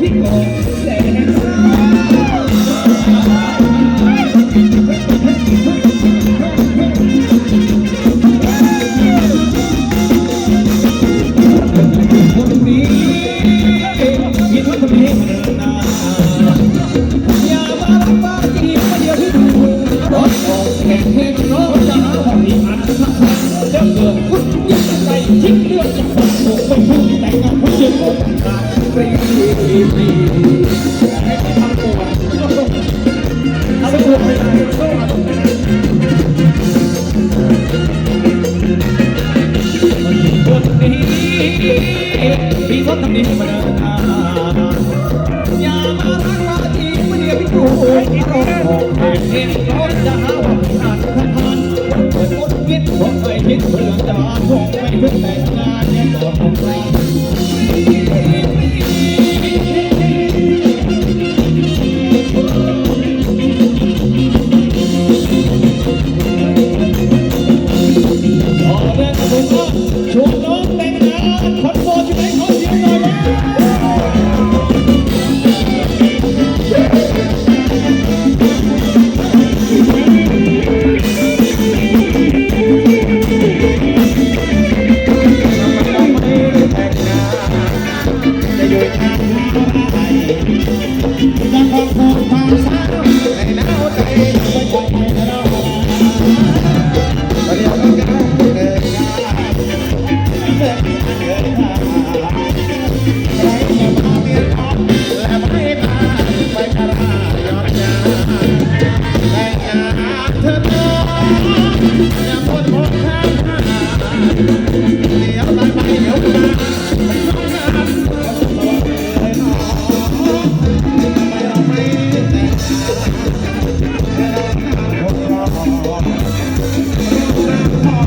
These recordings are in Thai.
people that เรื่องจะปวดหัวไปยุ่งแต่งงานผู้หญิงก็ทำการรีรีให้ไปทำตัวเอาไปตัวไปไหนก็มาตรงนี้มีคนทำดีมาแล้ว วงไปเพื่อนน่นอนองเราชวนน้องแต่งงานคอนโบใช่ไหมเขาเสียงหน่อย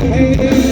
Hey, hey.